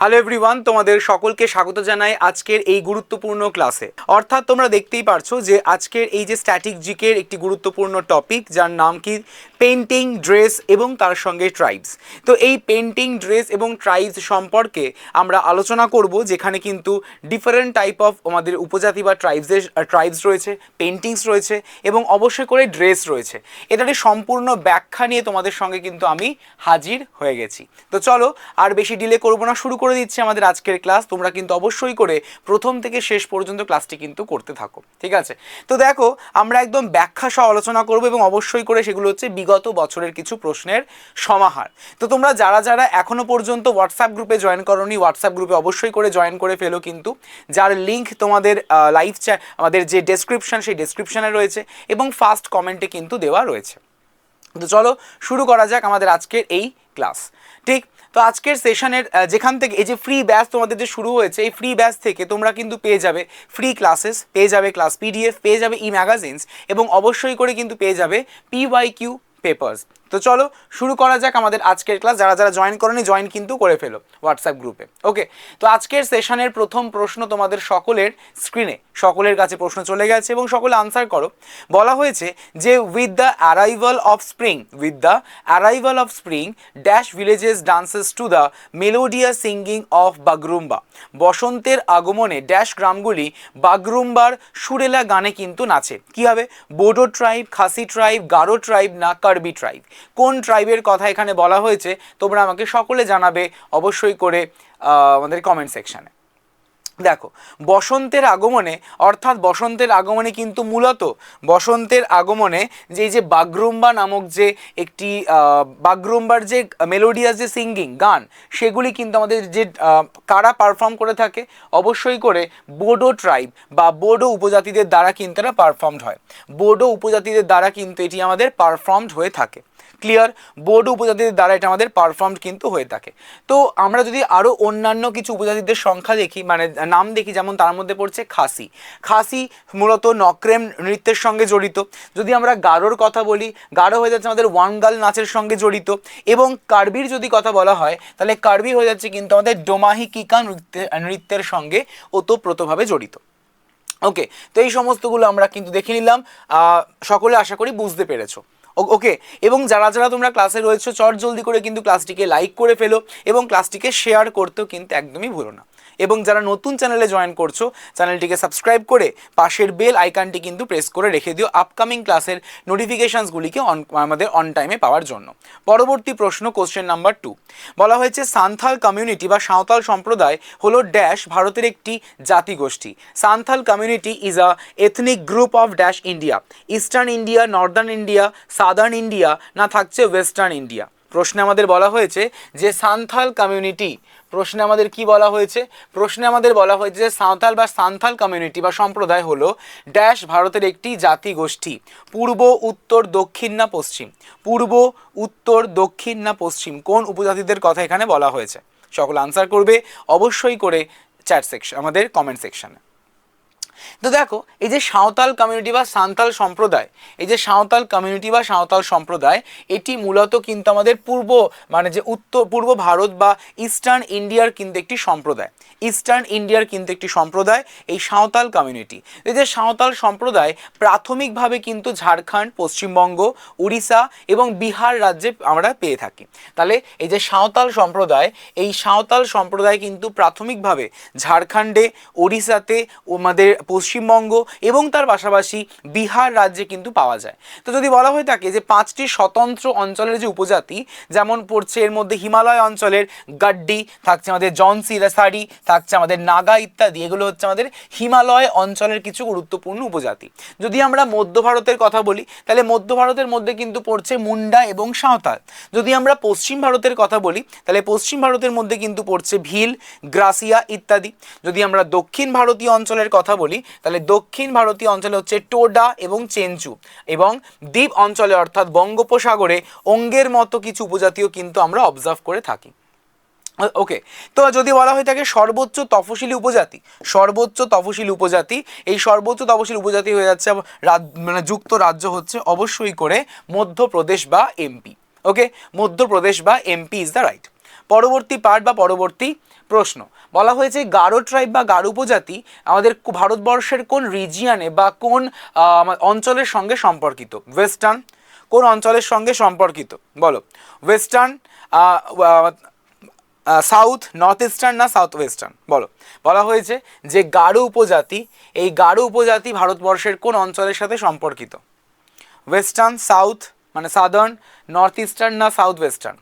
Hello everyone তোমাদের সকলকে স্বাগত জানাই আজকের এই গুরুত্বপূর্ণ ক্লাসে। অর্থাৎ তোমরা দেখতেই পারছ যে আজকের এই যে স্ট্যাটিক জিকের একটি গুরুত্বপূর্ণ টপিক যার নাম কি? পেন্টিং ড্রেস এবং তার সঙ্গে ট্রাইবস তো এই পেন্টিং ড্রেস এবং ট্রাইবস সম্পর্কে আমরা আলোচনা করব, যেখানে কিন্তু ডিফারেন্ট টাইপ অফ আমাদের উপজাতি বা ট্রাইবসের ট্রাইবস রয়েছে পেন্টিংস রয়েছে এবং অবশ্যই করে ড্রেস রয়েছে। এটারই সম্পূর্ণ ব্যাখ্যা নিয়ে তোমাদের সঙ্গে কিন্তু আমি হাজির হয়ে গেছি। তো চলো, আর বেশি ডিলে করব না, শুরু করে দিচ্ছি আমাদের আজকের ক্লাস তোমরা কিন্তু অবশ্যই করে প্রথম থেকে শেষ পর্যন্ত ক্লাসটি কিন্তু করতে থাকো, ঠিক আছে? তো দেখো, আমরা একদম ব্যাখ্যা সহ আলোচনা করব এবং অবশ্যই করে সেগুলো হচ্ছে বছরের কিছু প্রশ্নের সমাহার। তো তোমরা যারা যারা এখনও পর্যন্ত হোয়াটসঅ্যাপ গ্রুপে জয়েন করনি হোয়াটসঅ্যাপ গ্রুপে অবশ্যই করে জয়েন করে ফেলো কিন্তু, যার লিঙ্ক তোমাদের লাইভ চ্যা আমাদের যে ডেসক্রিপশন সেই ডেসক্রিপশনে রয়েছে এবং ফার্স্ট কমেন্টে কিন্তু দেওয়া রয়েছে। তো চলো শুরু করা যাক আমাদের আজকের এই ক্লাস ঠিক? তো আজকের সেশনের যেখান থেকে, এই যে ফ্রি ব্যাচ তোমাদের যে শুরু হয়েছে, এই ফ্রি ব্যাচ থেকে তোমরা কিন্তু পেয়ে যাবে ফ্রি ক্লাসেস পেয়ে যাবে ক্লাস পিডিএফ পেয়ে যাবে ই ম্যাগাজিনস এবং অবশ্যই করে কিন্তু পেয়ে যাবে পিওয়াই কিউ পেপার্স তো চলো, শুরু করা যাক আমাদের আজকের ক্লাস যারা যারা জয়েন করেনি জয়েন কিন্তু করে ফেলো হোয়াটসঅ্যাপ গ্রুপে ওকে তো আজকের সেশনের প্রথম প্রশ্ন তোমাদের সকলের স্ক্রিনে সকলের কাছে প্রশ্ন চলে গেছে এবং সকলে আনসার করো। বলা হয়েছে যে with the arrival of spring with the arrival of spring dash villages dances to the melodious singing of Bagurumba বসন্তের আগমনে ড্যাশ গ্রামগুলি বাগরুম্বার সুরেলা গানে কিন্তু নাচে। কী হবে? Bodo tribe Khasi tribe Garo tribe না কার্বি ট্রাইব কোন ট্রাইবের কথা এখানে বলা হয়েছে, তোমরা আমাকে সকলে জানাবে অবশ্যই করে আমাদের কমেন্ট সেকশানে দেখো, বসন্তের আগমনে, অর্থাৎ বসন্তের আগমনে কিন্তু মূলত, বসন্তের আগমনে যে যে বাগরুম্বা নামক যে একটি বাগরুম্বার যে মেলোডিয়াস যে সিঙ্গিং গান, সেগুলি কিন্তু আমাদের যে কারা পারফর্ম করে থাকে, অবশ্যই করে বোডো ট্রাইব বা বোডো উপজাতিদের দ্বারা কিন্তু এটা পারফর্মড হয়। বোডো উপজাতিদের দ্বারা কিন্তু এটি আমাদের পারফর্মড হয়ে থাকে। ক্লিয়ার বোর্ড উপজাতিদের দ্বারা এটা আমাদের পারফর্মড কিন্তু হয়ে থাকে। তো আমরা যদি আরও অন্যান্য কিছু উপজাতিদের সংখ্যা দেখি মানে নাম দেখি, যেমন তার মধ্যে পড়ছে খাসি। খাসি মূলত নক্রেম নৃত্যের সঙ্গে জড়িত। যদি আমরা গারোর কথা বলি, গারো হয়ে যাচ্ছে আমাদের ওয়ানগাল নাচের সঙ্গে জড়িত। এবং কার্বির যদি কথা বলা হয়, তাহলে কার্বি হয়ে যাচ্ছে কিন্তু আমাদের ডোমাহি কিকা নৃত্যের নৃত্যের সঙ্গে ওতপ্রোতভাবে জড়িত। ওকে তো এই সমস্তগুলো আমরা কিন্তু দেখে নিলাম। সকলে আশা করি বুঝতে পেরেছ। ওকে, এবং যারা যারা তোমরা ক্লাসে রয়েছো, চট জলদি করে কিন্তু ক্লাসটিকে লাইক করে ফেলো এবং ক্লাসটিকে শেয়ার করতেও কিন্তু একদমই ভুলো না। এবং যারা নতুন চ্যানেলে জয়েন করছ, চ্যানেলটিকে সাবস্ক্রাইব করে পাশের বেল আইকনটি কিন্তু প্রেস করে রেখে দিও আপকামিং ক্লাসের নোটিফিকেশানসগুলিকে অন আমাদের অন টাইমে পাওয়ার জন্য। পরবর্তী প্রশ্ন কোশ্চেন নাম্বার টু বলা হয়েছে, সান্থাল কমিউনিটি বা সাঁওতাল সম্প্রদায় হলো ড্যাশ ভারতের একটি জাতিগোষ্ঠী। Santhal community is a ethnic group of dash India eastern India northern India southern India না থাকছে ওয়েস্টার্ন ইন্ডিয়া প্রশ্নে আমাদের বলা হয়েছে যে, সান্থাল কমিউনিটি প্রশ্নে আমাদের কি বলা হয়েছে? প্রশ্নে আমাদের বলা হয়েছে যে সাঁওতাল বা সান্থাল কমিউনিটি বা সম্প্রদায় হলো ড্যাশ ভারতের একটি জাতি গোষ্ঠী। পূর্ব, উত্তর, দক্ষিণ না পশ্চিম? পূর্ব, উত্তর, দক্ষিণ না পশ্চিম? কোন উপজাতিদের কথা এখানে বলা হয়েছে? সকল আনসার করবে অবশ্যই করে চ্যাট সেকশন আমাদের কমেন্ট সেকশনে তো দেখো, এই যে সাঁওতাল কমিউনিটি বা সাঁওতাল সম্প্রদায়, এই যে সাঁওতাল কমিউনিটি বা সাঁওতাল সম্প্রদায়, এটি মূলত কিন্তু আমাদের পূর্ব মানে যে উত্তর পূর্ব ভারত বা ইস্টার্ন ইন্ডিয়ার কিন্তু একটি সম্প্রদায়। ইস্টার্ন ইন্ডিয়ার কিন্তু একটি সম্প্রদায়, এই সাঁওতাল কমিউনিটি এই যে সাঁওতাল সম্প্রদায় প্রাথমিকভাবে কিন্তু ঝাড়খণ্ড, পশ্চিমবঙ্গ, উড়িষ্যা এবং বিহার রাজ্যে আমরা পেয়ে থাকি। তাহলে এই যে সাঁওতাল সম্প্রদায়, এই সাঁওতাল সম্প্রদায় কিন্তু প্রাথমিকভাবে ঝাড়খণ্ডে ও আমাদের পশ্চিমবঙ্গ এবং তার পাশাপাশি বিহার রাজ্যে কিন্তু পাওয়া যায়। তো যদি বলা হয়ে থাকে যে পাঁচটি স্বতন্ত্র অঞ্চলের যে উপজাতি, যেমন পড়ছে এর মধ্যে হিমালয় অঞ্চলের গাড্ডি, থাকছে আমাদের জনসি রাসাড়ি থাকছে আমাদের নাগা ইত্যাদি, এগুলো হচ্ছে আমাদের হিমালয় অঞ্চলের কিছু গুরুত্বপূর্ণ উপজাতি। যদি আমরা মধ্য ভারতের কথা বলি, তাহলে মধ্য ভারতের মধ্যে কিন্তু পড়ছে মুন্ডা এবং সাঁওতাল। যদি আমরা পশ্চিম ভারতের কথা বলি, তাহলে পশ্চিম ভারতের মধ্যে কিন্তু পড়ছে ভিল, গ্রাসিয়া ইত্যাদি। যদি আমরা দক্ষিণ ভারতীয় অঞ্চলের কথা বলি তাহলে দক্ষিণ ভারতীয় অঞ্চলে হচ্ছে টোডা এবং চেঞ্চু এবং দ্বীপ অঞ্চলে অর্থাৎ বঙ্গোপসাগরে অঙ্গের মতো কিছু উপজাতিও কিন্তু আমরা অবজার্ভ করে থাকি। ওকে তো যদি বলা হয়ে থাকে সর্বোচ্চ তফসিলি উপজাতি, সর্বোচ্চ তফসিলি উপজাতি, এই সর্বোচ্চ তফসিলি উপজাতি হয়ে যাচ্ছে মানে যুক্ত রাজ্য হচ্ছে অবশ্যই করে মধ্যপ্রদেশ বা এমপি ওকে মধ্যপ্রদেশ বা এমপি ইজ দ্য রাইট পরবর্তী পার্ট বা পরবর্তী প্রশ্ন। বলা হয়েছে গারো ট্রাইব বা গারো উপজাতি আমাদের ভারতবর্ষের কোন রিজিয়ানে বা কোন অঞ্চলের সঙ্গে সম্পর্কিত? ওয়েস্টার্ন কোন অঞ্চলের সঙ্গে সম্পর্কিত? বলো। ওয়েস্টার্ন সাউথ নর্থ ইস্টার্ন না সাউথ ওয়েস্টার্ন বলো। বলা হয়েছে যে গারো উপজাতি, এই গারো উপজাতি ভারতবর্ষের কোন অঞ্চলের সাথে সম্পর্কিত? ওয়েস্টার্ন সাউথ মানে সাদার্ন নর্থ ইস্টার্ন না সাউথ ওয়েস্টার্ন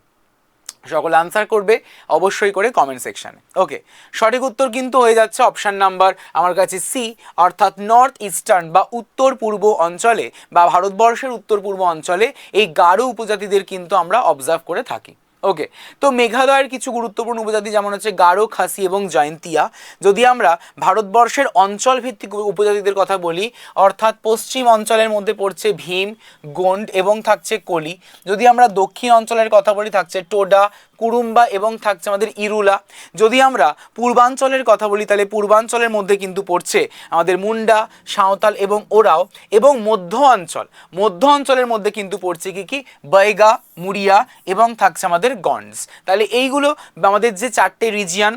সকলে আনসার করবে, অবশ্যই করে কমেন্ট সেকশানে ওকে সঠিক উত্তর কিন্তু হয়ে যাচ্ছে অপশান নাম্বার আমার কাছে সি অর্থাৎ নর্থ ইস্টার্ন বা উত্তর পূর্ব অঞ্চলে বা ভারতবর্ষের উত্তর পূর্ব অঞ্চলে এই গারো উপজাতিদের কিন্তু আমরা অবজার্ভ করে থাকি। ওকে তো মেঘালয়ের কিছু গুরুত্বপূর্ণ উপজাতি যেমন হচ্ছে গারো, খাসি এবং জয়ন্তিয়া। যদি আমরা ভারতবর্ষের অঞ্চল ভিত্তিক উপজাতিদের কথা বলি, অর্থাৎ পশ্চিম অঞ্চলের মধ্যে পড়ছে ভীম, গোন্ড এবং থাকছে কলি। যদি আমরা দক্ষিণ অঞ্চলের কথা বলি, থাকছে টোডা কুরুম্বা এবং থাকছে আমাদের ইরুলা। যদি আমরা পূর্বাঞ্চলের কথা বলি, তাহলে পূর্বাঞ্চলের মধ্যে কিন্তু পড়ছে আমাদের মুন্ডা, সাঁওতাল এবং ওরাও এবং মধ্য অঞ্চল। মধ্য অঞ্চলের মধ্যে কিন্তু পড়ছে কি কি? বৈগা, মুড়িয়া এবং থাকছে আমাদের গন্ডস তাহলে এইগুলো আমাদের যে চারটে রিজিয়ান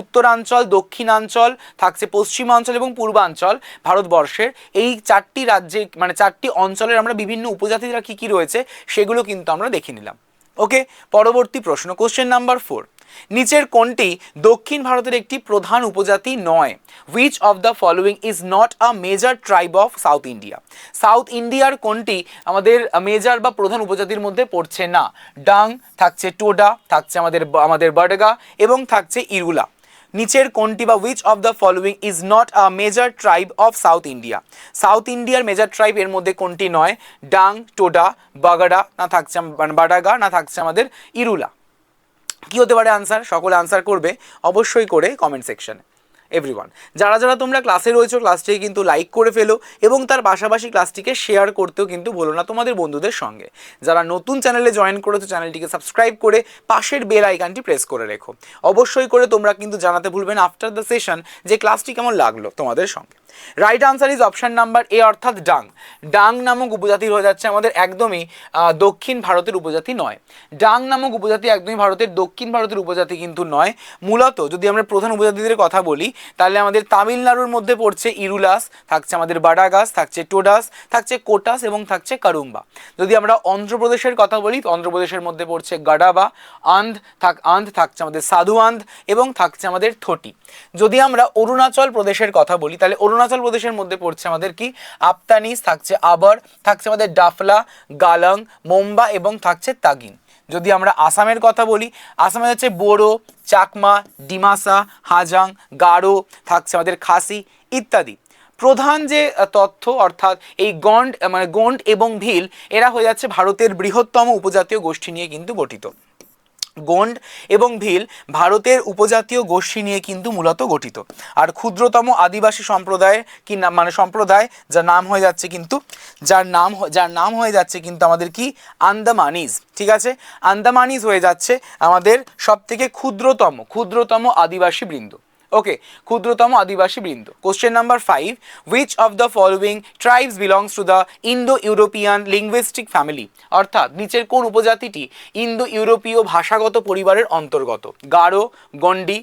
উত্তরাঞ্চল, দক্ষিণাঞ্চল, থাকছে পশ্চিমাঞ্চল এবং পূর্বাঞ্চল ভারতবর্ষের, এই চারটি রাজ্যে মানে চারটি অঞ্চলের আমরা বিভিন্ন উপজাতিরা কী কী রয়েছে, সেগুলো কিন্তু আমরা দেখে নিলাম। ওকে পরবর্তী প্রশ্ন কোশ্চেন নাম্বার ফোর নিচের কোনটি দক্ষিণ ভারতের একটি প্রধান উপজাতি নয়? Which of the following is not a major tribe of south India south ইন্ডিয়ার কোনটি আমাদের মেজর বা প্রধান উপজাতির মধ্যে পড়ছে না? ডাং থাকছে টোডা থাকছে আমাদের আমাদের বাডগা এবং থাকছে ইরুলা নিচের কোনটি বা which of the following is not a major tribe of south India south ইন্ডিয়ার মেজর ট্রাইব এর মধ্যে কোনটি নয়? ডাং, টোডা, বাগাডা, না থাকছে মানে বাডাগা, না থাকছে আমাদের ইরুলা। কী হতে পারে আনসার সকলে আনসার করবে। অবশ্যই করে কমেন্ট সেকশনে এভরিওয়ান যারা যারা তোমরা ক্লাসে রয়েছো ক্লাসটিকে কিন্তু লাইক করে ফেলো এবং তার পাশাপাশি ক্লাসটিকে শেয়ার করতেও কিন্তু ভুলো না তোমাদের বন্ধুদের সঙ্গে। যারা নতুন চ্যানেলে জয়েন করেছ চ্যানেলটিকে সাবস্ক্রাইব করে পাশের বেল আইকনটি প্রেস করে রেখো। অবশ্যই করে তোমরা কিন্তু জানাতে ভুলবেন আফটার দ্য সেশন যে ক্লাসটি কেমন লাগল তোমাদের সঙ্গে। Right answer is option number A অর্থাৎ ডাং ডাং নামক উপজাতি হয়ে যাচ্ছে আমাদের একদমই দক্ষিণ ভারতের উপজাতি নয়। ডাং নামক উপজাতি একদমই ভারতের দক্ষিণ ভারতের উপজাতি কিন্তু নয়। মূলত যদি আমরা প্রধান উপজাতিদের কথা বলি তাহলে আমাদের তামিলনাড়ুর মধ্যে পড়ছে ইরুলাস, থাকছে আমাদের বাডাগাস, থাকছে টোডাস, থাকছে কোটাস এবং থাকছে কারুম্বা। যদি আমরা অন্ধ্রপ্রদেশের কথা বলি অন্ধ্রপ্রদেশের মধ্যে পড়ছে গাডাবা আন্ধ থাক আন্ধ থাকছে আমাদের সাধু আন্ধ এবং থাকছে আমাদের থটি। যদি আমরা অরুণাচল প্রদেশের কথা বলি, তাহলে অরুণাচল প্রদেশের মধ্যে পড়ছে আমাদের কি? আপ্তানিস থাকছে আবার, থাকছে আমাদের ডাফলা, গালাং, মোম্বা এবং থাকছে তাগিন। যদি আমরা আসামের কথা বলি, আসামে হচ্ছে বোরো, চাকমা, ডিমাসা, হাজাং, গারো, থাকছে আমাদের খাসি ইত্যাদি। প্রধান যে তথ্য অর্থাৎ এই গন্ড মানে গন্ড এবং ভিল, এরা হয়ে যাচ্ছে ভারতের বৃহত্তম উপজাতীয় গোষ্ঠী নিয়ে কিন্তু গঠিত। গন্ড এবং ভিল ভারতের উপজাতীয় গোষ্ঠী নিয়ে কিন্তু মূলত গঠিত। আর ক্ষুদ্রতম আদিবাসী সম্প্রদায় কি নাম মানে সম্প্রদায়, যার নাম হয়ে যাচ্ছে কিন্তু, যার নাম যার নাম হয়ে যাচ্ছে কিন্তু আমাদের কি? আন্দামানিজ, ঠিক আছে? আন্দামানিজ হয়ে যাচ্ছে আমাদের সব থেকে ক্ষুদ্রতম ক্ষুদ্রতম আদিবাসী বৃন্দ। ওকে ক্ষুদ্রতম আদিবাসী বৃন্দ। Question number five which of the following tribes belongs to the Indo European linguistic family অর্থাৎ, নিচের কোন উপজাতিটি ইন্দো ইউরোপীয় ভাষাগত পরিবারের অন্তর্গত? গারো গন্ডি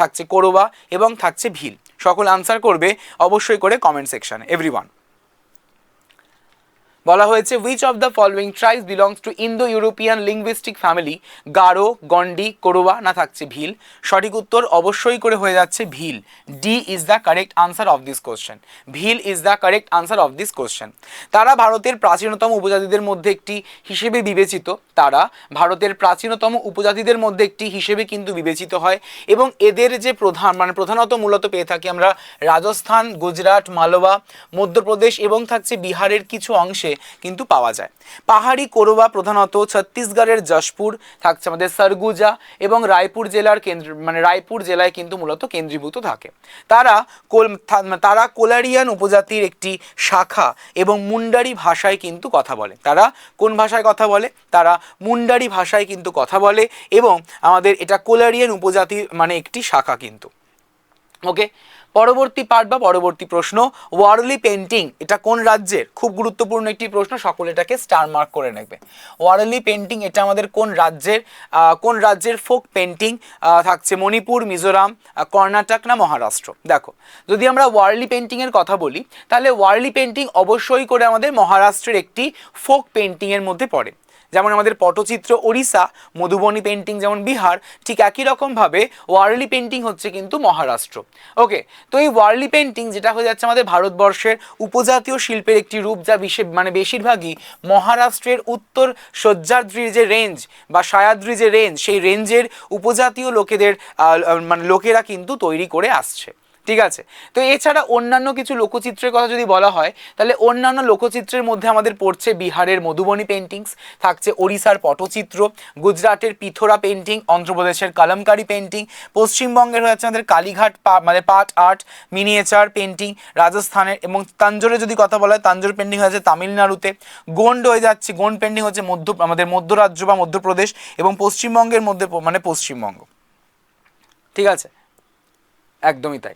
থাকছে কোরোবা এবং থাকছে ভিল। সকল আনসার করবে অবশ্যই করে কমেন্ট সেকশানে এভরিওয়ান বলা হয়েছে which of the following tribes belongs to Indo European linguistic family Garo Gondi Korwa না থাকছে ভিল? সঠিক উত্তর অবশ্যই করে হয়ে যাচ্ছে Bhil. D is the correct answer of this question Bhil is the correct answer of this question তারা ভারতের প্রাচীনতম উপজাতিদের মধ্যে একটি হিসেবে বিবেচিত। তারা ভারতের প্রাচীনতম উপজাতিদের মধ্যে একটি হিসেবে কিন্তু বিবেচিত হয় এবং এদের যে প্রধান মানে প্রধানত মূলত পেয়ে থাকি আমরা রাজস্থান, গুজরাট মালবা মধ্যপ্রদেশ এবং থাকছে বিহারের কিছু অংশে। কিন্তু পাওয়া যায়। পাহাড়ি কোরবা প্রধানত ছত্তিশগড়ের যশপুর, থাকছে আমাদের সরগুজা এবং রায়পুর জেলার কেন্দ্র মানে রায়পুর জেলায় কিন্তু মূলত কেন্দ্রীভূত থাকে। তারা কোল তারা কোলারিয়ান উপজাতির একটি শাখা এবং মুন্ডারি ভাষায় কিন্তু কথা বলে। তারা কোন ভাষায় কথা বলে? তারা মুন্ডারি ভাষায় কিন্তু কথা বলে এবং আমাদের এটা কোলারিয়ান উপজাতির মানে একটি শাখা কিন্তু। ওকে? পরবর্তী পার্ট বা পরবর্তী প্রশ্ন ওয়ারলি পেন্টিং এটা কোন রাজ্যের? খুব গুরুত্বপূর্ণ একটি প্রশ্ন, সকলে এটাকে স্টার মার্ক করে নেবে ওয়ারলি পেন্টিং এটা আমাদের কোন রাজ্যের কোন রাজ্যের ফোক পেন্টিং থাকছে মণিপুর, মিজোরাম কর্ণাটক না মহারাষ্ট্র? দেখো, যদি আমরা ওয়ার্লি পেন্টিংয়ের কথা বলি, তাহলে ওয়ারলি পেন্টিং অবশ্যই করে আমাদের মহারাষ্ট্রের একটি ফোক পেন্টিংয়ের মধ্যে পড়ে। যেমন আমাদের পটচিত্র ওড়িশা, মধুবনী পেন্টিং যেমন বিহার, ঠিক একই রকমভাবে ওয়ার্লি পেন্টিং হচ্ছে কিন্তু মহারাষ্ট্র। ওকে তো এই ওয়ার্লি পেন্টিং যেটা হয়ে যাচ্ছে আমাদের ভারতবর্ষের উপজাতীয় শিল্পের একটি রূপ যা বিশে মানে বেশিরভাগই মহারাষ্ট্রের উত্তর সহ্যাদ্রির যে রেঞ্জ বা সায়াদ্রি যে রেঞ্জ সেই রেঞ্জের উপজাতীয় লোকেদের মানে লোকেরা কিন্তু তৈরি করে আসছে। ঠিক আছে? তো এছাড়া অন্যান্য কিছু লোকচিত্রের কথা যদি বলা হয়, তাহলে অন্যান্য লোকচিত্রের মধ্যে আমাদের পড়ছে বিহারের মধুবনী পেন্টিংস থাকছে ওড়িশার পটচিত্র, গুজরাটের পিথোরা পেন্টিং অন্ধ্রপ্রদেশের কলমকারি পেন্টিং পশ্চিমবঙ্গের হয়েছে আমাদের কালীঘাট পা মানে পাট আর্ট মিনিয়েচার পেন্টিং রাজস্থানের এবং তাঞ্জোরে যদি কথা বলা হয়, তাঞ্জোর পেন্টিং হয়েছে তামিলনাড়ুতে, গোন্ড হয়ে যাচ্ছে, গোন্ড পেন্টিং হচ্ছে মধ্য, আমাদের মধ্যরাজ্য বা মধ্যপ্রদেশ এবং পশ্চিমবঙ্গের মধ্যে মানে পশ্চিমবঙ্গ। ঠিক আছে? একদমই তাই।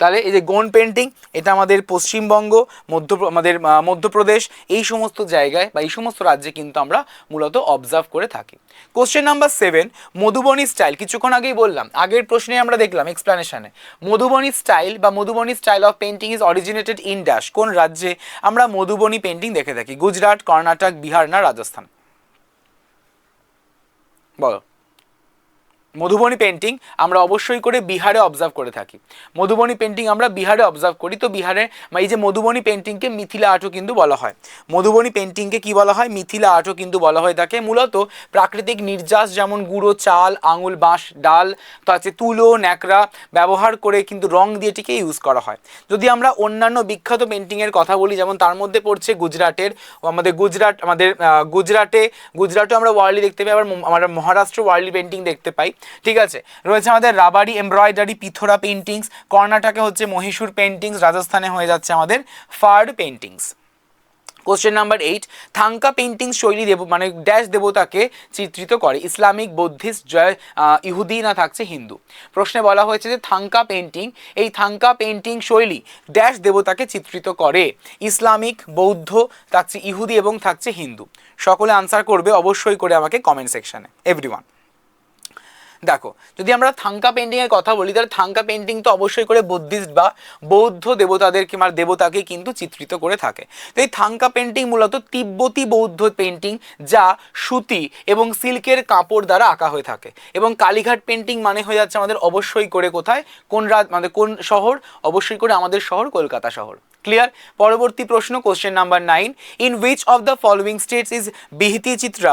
তাহলে এই যে গোন পেন্টিং এটা আমাদের পশ্চিমবঙ্গ, মধ্য, আমাদের মধ্যপ্রদেশ, এই সমস্ত জায়গায় বা এই সমস্ত রাজ্যে কিন্তু আমরা মূলত অবজার্ভ করে থাকি। Question number seven Madhubani style কিছুক্ষণ আগেই বললাম, আগের প্রশ্নে আমরা দেখলাম এক্সপ্লানেশনে মধুবনী স্টাইল বা Madhubani style of painting is originated in dash কোন রাজ্যে? আমরা মধুবনী পেন্টিং দেখে থাকি, গুজরাট, কর্ণাটক, বিহার না রাজস্থান? বলো। মধুবনী পেন্টিং আমরা অবশ্যই করে বিহারে অবজার্ভ করে থাকি। মধুবনী পেন্টিং আমরা বিহারে অবজার্ভ করি, তো বিহারে এই যে মধুবনী পেন্টিংকে মিথিলা আর্টও কিন্তু বলা হয়। মধুবনী পেন্টিংকে কি বলা হয়? মিথিলা আর্টও কিন্তু বলা হয় তাকে মূলত প্রাকৃতিক নির্যাস যেমন গুঁড়ো, চাল, আঙুল, বাঁশ, ডাল তো আছে তুলো, ন্যাকড়া ব্যবহার করে কিন্তু রং দিয়ে এটিকে ইউজ করা হয়। যদি আমরা অন্যান্য বিখ্যাত পেন্টিংয়ের কথা বলি, যেমন তার মধ্যে পড়ছে গুজরাটের আমাদের গুজরাট, আমাদের গুজরাটে গুজরাটে আমরা ওয়ার্লি দেখতে পাই, আবার আমরা মহারাষ্ট্র ওয়ার্লি পেন্টিং দেখতে পাই। ঠিক আছে? রয়েছে আমাদের রাবারি এমব্রয়ডারি, পিথোরা পেন্টিংস কর্ণাটকে হচ্ছে মহীশূর পেন্টিংস রাজস্থানে হয়ে যাচ্ছে আমাদের Phad paintings question number eight Thangka painting শৈলী দেব মানে ড্যাশ দেবতাকে চিত্রিত করে। ইসলামিক, বৌদ্ধিস্ট, জয় ইহুদি না থাকছে হিন্দু। প্রশ্নে বলা হয়েছে যে থাঙ্কা পেন্টিং এই থাঙ্কা পেন্টিং শৈলী ড্যাশ দেবতাকে চিত্রিত করে। ইসলামিক, বৌদ্ধ, থাকছে ইহুদি এবং থাকছে হিন্দু। সকলে আনসার করবে অবশ্যই করে আমাকে কমেন্ট সেকশনে এভরিওয়ান দেখো, যদি আমরা থাঙ্কা পেন্টিংয়ের কথা বলি, তাহলে থাঙ্কা পেন্টিং তো অবশ্যই করে বুদ্ধিস্ট বা বৌদ্ধ দেবতাদের কিংবা দেবতাকে কিন্তু চিত্রিত করে থাকে। তো এই থাঙ্কা পেন্টিং মূলত তিব্বতী বৌদ্ধ পেন্টিং যা সুতি এবং সিল্কের কাপড় দ্বারা আঁকা হয়ে থাকে। এবং কালীঘাট পেন্টিং মানে হয়ে যাচ্ছে আমাদের অবশ্যই করে কোথায়? কোন রাত মানে কোন শহর? অবশ্যই করে আমাদের শহর কলকাতা শহর। ক্লিয়ার পরবর্তী প্রশ্ন question number nine in which of the following states is VT Chitra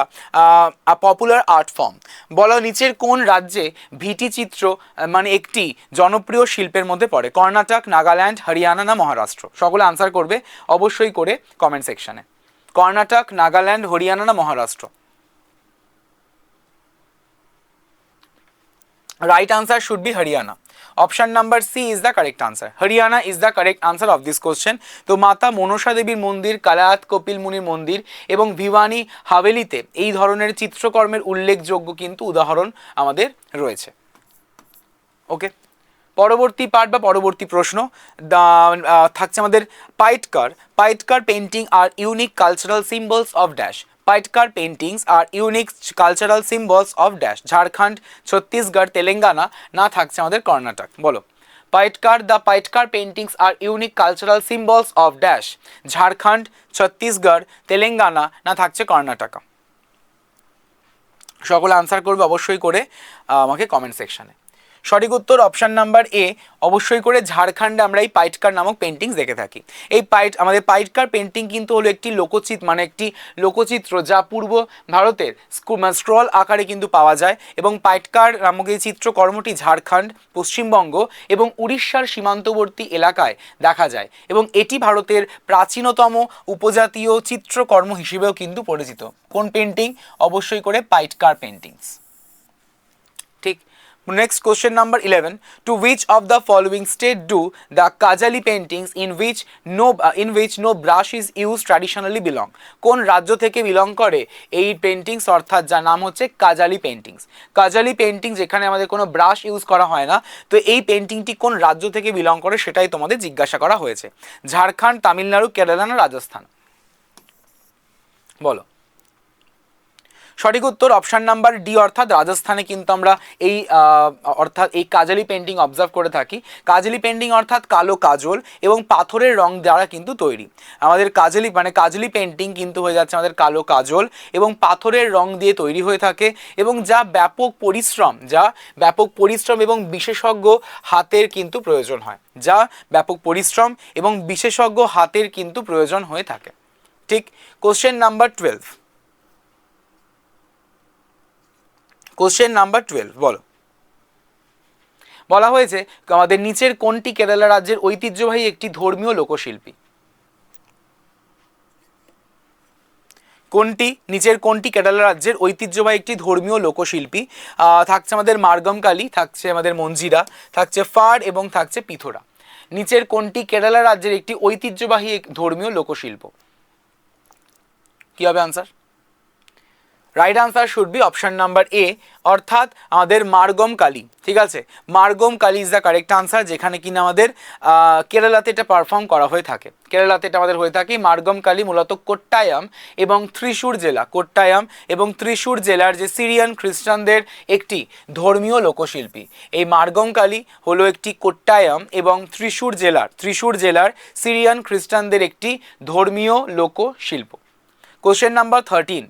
popular art form বলো নিচের কোন রাজ্যে ভিটি চিত্র আহ, মানে একটি জনপ্রিয় শিল্পের মধ্যে পড়ে? কর্ণাটক নাগাল্যান্ড হরিয়ানা না মহারাষ্ট্র? সকলে আনসার করবে অবশ্যই করে কমেন্ট সেকশনে কর্ণাটক নাগাল্যান্ড হরিয়ানা না Maharashtra? Right answer should be Haryana. Option number C is the correct answer. Haryana is the correct answer of this question. তো মাতা মনসা দেবীর মন্দির, কালায়াত কপিল মুনির মন্দির এবং ভিওয়ানি হাভেলিতে এই ধরনের চিত্রকর্মের উল্লেখযোগ্য কিন্তু উদাহরণ আমাদের রয়েছে ওকে পরবর্তী পার্ট বা পরবর্তী প্রশ্ন থাকছে আমাদের Paitkar Paitkar painting are unique cultural symbols of dash Paitkar paintings are unique cultural symbols of dash Jharkhand Chhattisgarh Telangana না থাকছে আমাদের কর্ণাটক। বলো। Paitkar the Paitkar paintings are unique cultural symbols of dash Jharkhand Chhattisgarh Telangana না থাকছে কর্ণাটকা। সকলে answer করবে অবশ্যই করে আমাকে কমেন্ট সেকশনে সঠিক উত্তর অপশন নাম্বার এ অবশ্যই করে ঝাড়খণ্ডে আমরা এই পাইটকার নামক পেন্টিংস দেখে থাকি। এই পাইট আমাদের পাইটকার পেন্টিং কিন্তু হলো একটি লোকচিত মানে একটি লোকচিত্র যা পূর্ব ভারতের স্ক্রল আকারে কিন্তু পাওয়া যায় এবং পাইটকার নামক এই চিত্রকর্মটি ঝাড়খণ্ড, পশ্চিমবঙ্গ এবং উড়িষ্যার সীমান্তবর্তী এলাকায় দেখা যায় এবং এটি ভারতের প্রাচীনতম উপজাতীয় চিত্রকর্ম হিসেবেও কিন্তু পরিচিত। কোন পেন্টিং অবশ্যই করে Paitkar paintings Next question number 11. To which of the following state do the Kajali paintings in which no uh, in which no brush is used traditionally belong? কোন রাজ্য থেকে বিলং করে এই পেন্টিংস অর্থাৎ যার নাম হচ্ছে কাজালি পেন্টিংস কাজালি পেন্টিং যেখানে আমাদের কোনো ব্রাশ ইউজ করা হয় না। তো এই পেন্টিংটি কোন রাজ্য থেকে বিলং করে সেটাই তোমাদের জিজ্ঞাসা করা হয়েছে। ঝাড়খণ্ড তামিলনাড়ু কেরালা না রাজস্থান। বলো। সঠিক উত্তর অপশান নাম্বার ডি অর্থাৎ রাজস্থানে কিন্তু আমরা এই অর্থাৎ এই কাজালি পেন্টিং অবজার্ভ করে থাকি। কাজালি পেন্টিং অর্থাৎ কালো কাজল এবং পাথরের রং দ্বারা কিন্তু তৈরি। আমাদের কাজলি মানে কাজলি পেন্টিং কিন্তু হয়ে যাচ্ছে আমাদের কালো কাজল এবং পাথরের রং দিয়ে তৈরি হয়ে থাকে এবং যা ব্যাপক পরিশ্রম, যা ব্যাপক পরিশ্রম এবং বিশেষজ্ঞ হাতের কিন্তু প্রয়োজন হয়। যা ব্যাপক পরিশ্রম এবং বিশেষজ্ঞ হাতের কিন্তু প্রয়োজন হয়ে থাকে। ঠিক question number twelve question number twelve বলো। বলা হয়েছে, আমাদের নিচের কোনটি কেরালা রাজ্যের ঐতিহ্যবাহী একটি ধর্মীয় লোকশিল্পী? কোনটি? নিচের কোনটি কেরালা রাজ্যের ঐতিহ্যবাহী একটি ধর্মীয় লোকশিল্পী? থাকছে আমাদের মার্গম কালী, থাকছে আমাদের মঞ্জিরা থাকছে ফার এবং থাকছে পিথোরা। নিচের কোনটি কেরালা রাজ্যের একটি ঐতিহ্যবাহী ধর্মীয় লোকশিল্প? কি হবে answer right answer should be option number A অর্থাৎ আমাদের মার্গম কালী, ঠিক আছে? Margam Kali is the correct answer যেখানে কিনা আমাদের কেরালাতে এটা পারফর্ম করা হয়ে থাকে। কেরালাতে এটা আমাদের হয়ে থাকে মার্গম কালী, মূলত কোট্টায়াম এবং ত্রিশূর জেলা, কোট্টায়াম এবং ত্রিশূর জেলার যে সিরিয়ান খ্রিস্টানদের একটি ধর্মীয় লোকশিল্পী। এই মার্গম কালী হলো একটি কোট্টায়াম এবং ত্রিশূর জেলার ত্রিশূর জেলার সিরিয়ান খ্রিস্টানদের একটি ধর্মীয় লোকশিল্প। কোশ্চেন নাম্বার থার্টিন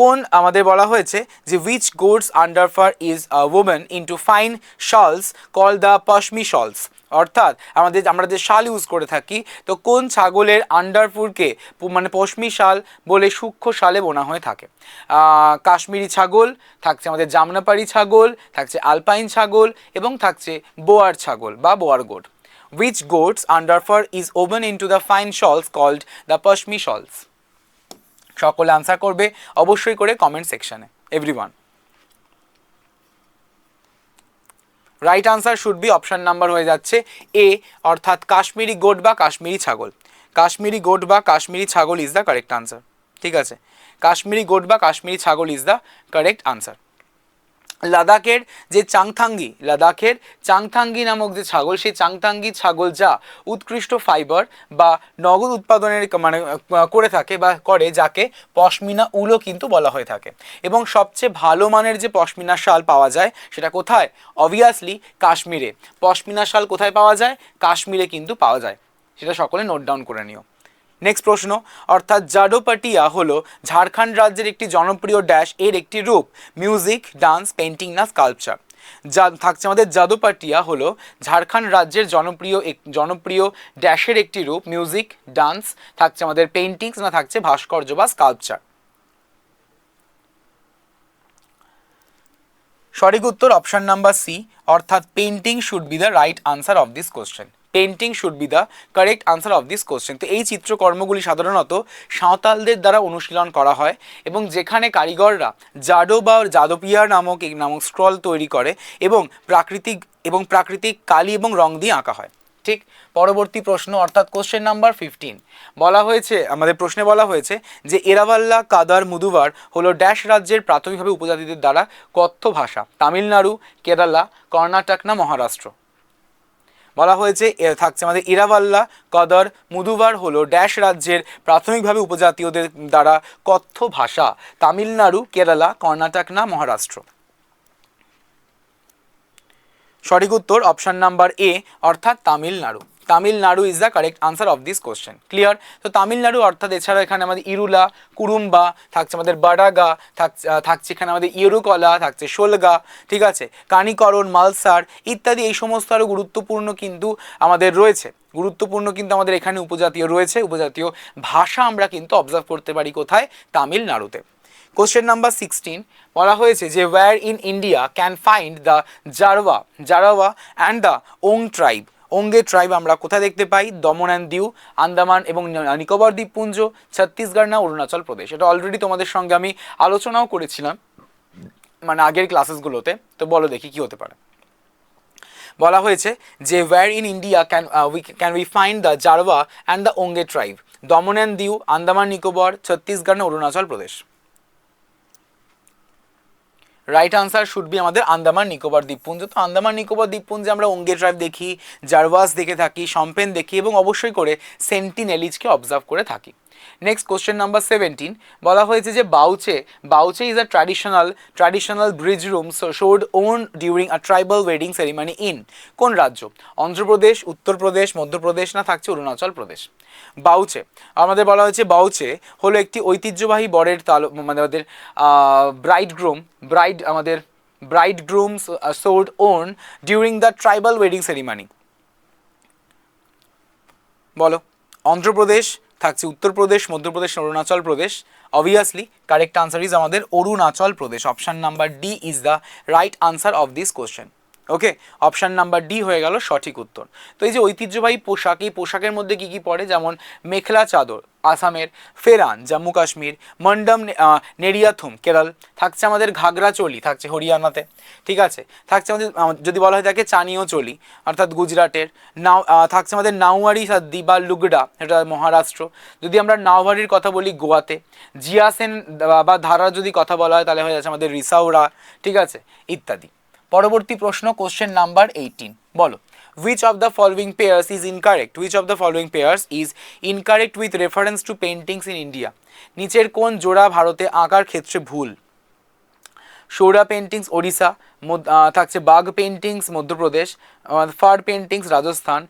কোন আমাদের বলা হয়েছে যে which goat's underfur is a woven into fine shawls called the Pashmi shawls অর্থাৎ আমাদের, আমরা যে শাল ইউজ করে থাকি, তো কোন ছাগলের আন্ডারফুরকে মানে পশমি শাল বলে সূক্ষ্ম শালে বোনা হয়ে থাকে? কাশ্মীরি ছাগল, থাকছে আমাদের জামনাপাড়ি ছাগল, থাকছে আলপাইন ছাগল এবং থাকছে বোয়ার ছাগল বা Boer goat which goats fur is woven into the fine shawls called the pashmi shawls? সকলে আনসার করবে, অবশ্যই করে কমেন্ট সেকশনে everyone right answer should be option number হয়ে যাচ্ছে এ অর্থাৎ কাশ্মীরি গোট বা কাশ্মীরি ছাগল। কাশ্মীরি গোট বা কাশ্মীরি ছাগল ইজ দ্য কারেক্ট আনসার ঠিক আছে? কাশ্মীরি গোট বা কাশ্মীরি ছাগল ইজ দ্য কারেক্ট আনসার লাদাখের যে চাংথাঙ্গি, লাদাখের চাংথাঙ্গি নামক যে ছাগল, সেই চাংথাঙ্গি ছাগল যা উৎকৃষ্ট ফাইবার বা নগদ উৎপাদনের মানে করে থাকে বা করে যাকে পশমিনা উলও কিন্তু বলা হয়ে থাকে। এবং সবচেয়ে ভালো মানের যে পশমিনা শাল পাওয়া যায় সেটা কোথায়? অবভিয়াসলি কাশ্মীরে। পশমিনা শাল কোথায় পাওয়া যায়? কাশ্মীরে কিন্তু পাওয়া যায়। সেটা সকলে নোট ডাউন করে নিও। নেক্সট প্রশ্ন, অর্থাৎ জাডোপাটিয়া হলো ঝাড়খণ্ড রাজ্যের একটি জনপ্রিয় ড্যাশ এর একটি রূপ মিউজিক ডান্স পেন্টিং না স্কাল্পচার যা থাকছে আমাদের জাদুপাটিয়া হলো ঝাড়খণ্ড রাজ্যের জনপ্রিয় এক, জনপ্রিয় ড্যাশের একটি রূপ মিউজিক ডান্স থাকছে আমাদের পেন্টিংস না থাকছে ভাস্কর্য বা স্কাল্পচার সঠিক উত্তর অপশন নাম্বার সি অর্থাৎ painting should be the right answer of this question painting should be the correct answer of this question তো এই চিত্রকর্মগুলি সাধারণত সাঁওতালদের দ্বারা অনুশীলন করা হয় এবং যেখানে কারিগররা জাডো বা জাদোপিয়া নামক এক নামক স্ক্রল তৈরি করে এবং প্রাকৃতিক এবং প্রাকৃতিক কালি এবং রং দিয়ে আঁকা হয়। ঠিক পরবর্তী প্রশ্ন, অর্থাৎ কোশ্চেন নাম্বার ফিফটিন বলা হয়েছে, আমাদের প্রশ্নে বলা হয়েছে যে এরাভাল্লা কাদার মুদুবার হলো ড্যাশ রাজ্যের প্রাথমিকভাবে উপজাতিদের দ্বারা কথ্য ভাষা। তামিলনাড়ু, কেরালা, কর্ণাটক না মহারাষ্ট্র? বলা হয়েছে, এ থাকছে আমাদের ইরাবাল্লা কদর মুদুবার হলো ড্যাশ রাজ্যের প্রাথমিকভাবে উপজাতীয়দের দ্বারা কথ্য ভাষা। তামিলনাড়ু, কেরালা, কর্ণাটক না মহারাষ্ট্র? সঠিক উত্তর অপশান নাম্বার এ, অর্থাৎ Tamil Nadu. Tamil Nadu is the correct answer of this question clear তো তামিলনাড়ু অর্থাৎ এছাড়া এখানে আমাদের ইরুলা, কুরুম্বা, থাকছে আমাদের বাডাগা থাকছে থাকছে এখানে আমাদের ইয়েরুকলা থাকছে শোলগা, ঠিক আছে? কানিকরণ, মালসার ইত্যাদি এই সমস্ত আরও গুরুত্বপূর্ণ কিন্তু আমাদের রয়েছে। গুরুত্বপূর্ণ কিন্তু আমাদের এখানে উপজাতীয় রয়েছে। উপজাতীয় ভাষা আমরা কিন্তু অবজার্ভ করতে পারি কোথায়? তামিলনাড়ুতে। কোশ্চেন নাম্বার সিক্সটিন বলা হয়েছে যে where in India can find the Jarawa Jarawa and the Onge tribe Onge tribe আমরা কোথায় দেখতে পাই? দমন অ্যান্ড দিউ, আন্দামান এবং নিকোবর দ্বীপপুঞ্জ, ছত্তিশগড় না অরুণাচল প্রদেশ। এটা অলরেডি তোমাদের সঙ্গে আমি আলোচনাও করেছিলাম মানে আগের ক্লাসেসগুলোতে তো বলো দেখি কি হতে পারে। বলা হয়েছে যে where in India can we can we find the Jarawa and the Onge tribe Daman and Diu, Andaman, Nicobar, Chhattisgarh না Arunachal Pradesh? Right answer should be আমাদের আন্দামান নিকোবর দ্বীপপুঞ্জ। তো আন্দামান নিকোবর দ্বীপপুঞ্জে আমরা ওঙ্গে ট্রাইব দেখি, জারওয়াস দেখে থাকি সম্পেন দেখি এবং অবশ্যই করে সেন্টিনেলিজকে অবজার্ভ করে থাকি। নেক্সট কোশ্চেন নাম্বার সেভেন্টিন বলা হয়েছে যে Bauche Bauche is a traditional traditional bridegroom shod on during a tribal wedding ceremony in কোন রাজ্য? অন্ধ্রপ্রদেশ, উত্তরপ্রদেশ, মধ্যপ্রদেশ না থাকছে অরুণাচল প্রদেশ? বাউচে, আমাদের বলা হয়েছে বাউচে হলো একটি ঐতিহ্যবাহী বরের তাল মানে আমাদের ব্রাইড গ্রুম ব্রাইড আমাদের bride grooms shod on during the tribal wedding ceremony বলো, অন্ধ্রপ্রদেশ থাকছে Uttar Pradesh Madhya Pradesh, Arunachal Pradesh. Obviously correct answer is আমাদের Arunachal Pradesh. Option number D is the right answer of this question okay option number D হয়ে গেল সঠিক উত্তর। তো এই যে ঐতিহ্যবাহী পোশাক, এই পোশাকের মধ্যে কি কি পড়ে যেমন মেখলা চাদর, আসামের ফেরান, জম্মু কাশ্মীর মন্ডম নেরিয়াথুম কেরল। থাকছে আমাদের ঘাগরা চলি, থাকছে হরিয়ানাতে। ঠিক আছে? থাকছে আমাদের যদি বলা হয় থাকে চানিও চলি, অর্থাৎ গুজরাটের নাও থাকছে আমাদের নাওয়ারি সাদ্দি বা লুগডা, এটা মহারাষ্ট্র। যদি আমরা নাওয়ারির কথা বলি গোয়াতে, জিয়াসেন বা ধারার যদি কথা বলা হয় তাহলে হয়ে যাচ্ছে আমাদের রিসাউরা, ঠিক আছে? ইত্যাদি। পরবর্তী প্রশ্ন কোশ্চেন নাম্বার এইটিন বলো, which of the following pairs is incorrect? Which of the following pairs is incorrect with reference to paintings in india? নিচের কোন জোড়া ভারতে আঁকার ক্ষেত্রে ভুল? সৌরা পেন্টিংস ওড়িশা থাকছে বাঘ পেন্টিংস মধ্যপ্রদেশ ফার পেন্টিংস রাজস্থান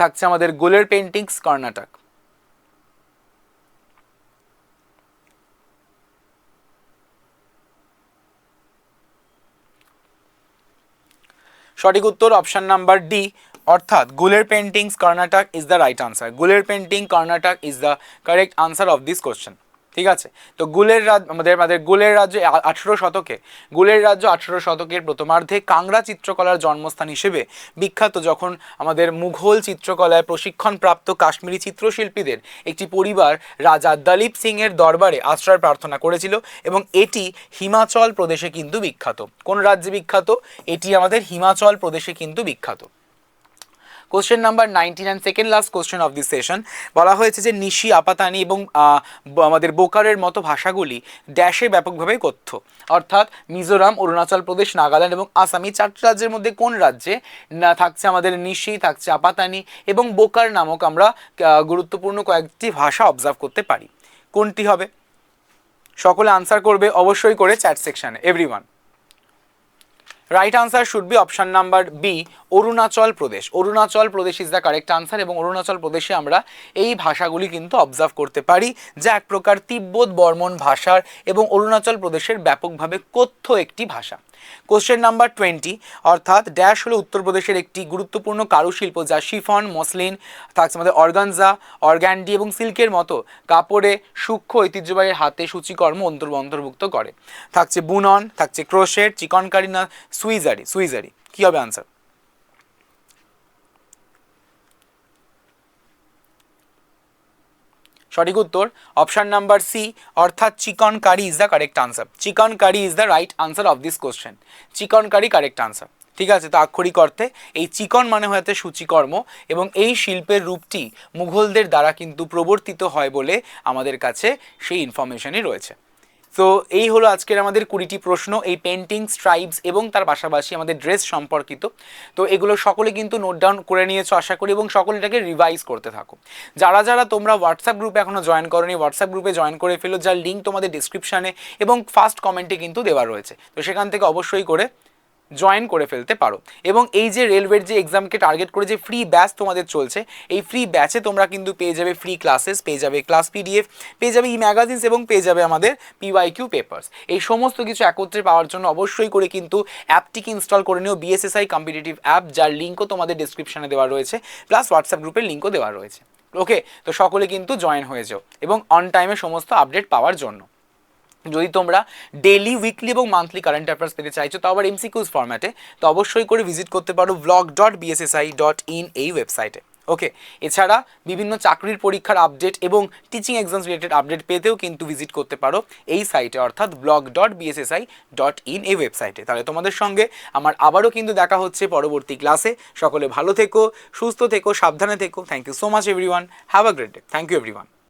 থাকছে আমাদের গোলের পেন্টিংস কর্ণাটক। সঠিক উত্তর অপশান নাম্বার ডি অর্থাৎ Guler paintings Karnataka is the right answer Guler painting Karnataka is the correct answer of this question ঠিক আছে? তো গুলের রাজ্য আমাদের আমাদের গুলের রাজ্য আঠেরো শতকে, গুলের রাজ্য আঠেরো শতকের প্রথমার্ধে কাংড়া চিত্রকলার জন্মস্থান হিসেবে বিখ্যাত যখন আমাদের মুঘল চিত্রকলায় প্রশিক্ষণপ্রাপ্ত কাশ্মীরি চিত্রশিল্পীদের একটি পরিবার রাজা দলীপ সিংয়ের দরবারে আশ্রয় প্রার্থনা করেছিল এবং এটি হিমাচল প্রদেশে কিন্তু বিখ্যাত। কোন রাজ্যে বিখ্যাত? এটি আমাদের হিমাচল প্রদেশে কিন্তু বিখ্যাত। Question number nineteen and second last question of this session বলা হয়েছে যে নিশি, আপাতানি এবং আমাদের বোকারের মতো ভাষাগুলি ড্যাশে ব্যাপকভাবে কথ্য। অর্থাৎ মিজোরাম, অরুণাচল প্রদেশ, নাগাল্যান্ড এবং আসাম, এই চারটি রাজ্যের মধ্যে কোন রাজ্যে, না, থাকছে আমাদের নিশি, থাকছে আপাতানি এবং বোকার নামক আমরা গুরুত্বপূর্ণ কয়েকটি ভাষা অবজার্ভ করতে পারি। কোনটি হবে? সকলে আনসার করবে অবশ্যই করে চ্যাট সেকশনে everyone right answer should be option number B Arunachal Pradesh Arunachal Pradesh is the correct answer এবং অরুণাচল প্রদেশে আমরা এই ভাষাগুলি কিন্তু অবজার্ভ করতে পারি যা এক প্রকার তিব্বত বর্মন ভাষার এবং অরুণাচল প্রদেশের ব্যাপকভাবে কথ্য একটি ভাষা। কোশ্চেন নাম্বার টোয়েন্টি অর্থাৎ ড্যাশ হলো উত্তরপ্রদেশের একটি গুরুত্বপূর্ণ কারুশিল্প যা শিফন, মসলিন, থাকছে আমাদের অর্গানজা অর্গ্যান্ডি এবং সিল্কের মতো কাপড়ে সূক্ষ্ম ঐতিহ্যবাহী হাতে সূচিকর্ম অন্তর অন্তর্ভুক্ত করে। থাকছে বুনন, থাকছে ক্রোশেট, চিকনকারি না, সুইজারি সুইজারি। কী হবে আনসার সঠিক উত্তর অপশান নাম্বার সি অর্থাৎ chikankari is the correct answer chikankari is the right answer of this question chikankari correct answer ঠিক আছে, তো আক্ষরিক অর্থে এই চিকন মানে হয়তো সূচিকর্ম এবং এই শিল্পের রূপটি মুঘলদের দ্বারা কিন্তু প্রবর্তিত হয় বলে আমাদের কাছে সেই ইনফরমেশনই রয়েছে। তো এই হলো আজকের আমাদের কুড়িটি প্রশ্ন, এই পেন্টিং স্ট্রাইবস এবং তার পাশাপাশি আমাদের ড্রেস সম্পর্কিত। তো এগুলো সকলে কিন্তু নোট ডাউন করে নিয়েছো আশা করি এবং সকলে এটাকে রিভাইজ করতে থাকো। যারা যারা তোমরা হোয়াটসঅ্যাপ গ্রুপে এখনও জয়েন করনি হোয়াটসঅ্যাপ গ্রুপে জয়েন করে ফেলো, যার লিঙ্ক তোমাদের ডিসক্রিপশানে এবং ফার্স্ট কমেন্টে কিন্তু দেওয়া রয়েছে। তো সেখান থেকে অবশ্যই করে জয়েন করে ফেলতে পারো। এবং এই যে রেলওয়ের যে এক্সামকে টার্গেট করে যে ফ্রি ব্যাচ তোমাদের চলছে, এই ফ্রি ব্যাচে তোমরা কিন্তু পেয়ে যাবে ফ্রি ক্লাসেস পেয়ে যাবে ক্লাস পিডিএফ পেয়ে যাবে ই ম্যাগাজিনস এবং পেয়ে যাবে আমাদের পিওয়াই কিউ পেপার্স এই সমস্ত কিছু একত্রে পাওয়ার জন্য অবশ্যই করে কিন্তু অ্যাপটিকে ইনস্টল করে নিও। বিএসএসআই কম্পিটিটিভ অ্যাপ যার লিঙ্কও তোমাদের ডিসক্রিপশনে দেওয়া রয়েছে প্লাস হোয়াটসঅ্যাপ গ্রুপের লিঙ্কও দেওয়া রয়েছে। ওকে তো সকলে কিন্তু জয়েন হয়ে যাও এবং অন টাইমে সমস্ত আপডেট পাওয়ার জন্য। যদি তোমরা ডেলি উইকলি এবং মান্থলি কারেন্ট অ্যাফেয়ার্স পেতে চাইছো তো আবার এমসিকিউজ ফর্ম্যাটে তো অবশ্যই করে ভিজিট করতে পারো blog dot BSSI dot in এই ওয়েবসাইটে ওকে এছাড়া বিভিন্ন চাকরির পরীক্ষার আপডেট এবং টিচিং এক্সামস রিলেটেড আপডেট পেতেও কিন্তু ভিজিট করতে পারো এই সাইটে অর্থাৎ blog dot BSSI dot in এই ওয়েবসাইটে তাহলে তোমাদের সঙ্গে আমার আবারও কিন্তু দেখা হচ্ছে পরবর্তী ক্লাসে সকলে ভালো থেকো, সুস্থ থেকো, সাবধানে থেকো। Thank you so much everyone have a great day thank you everyone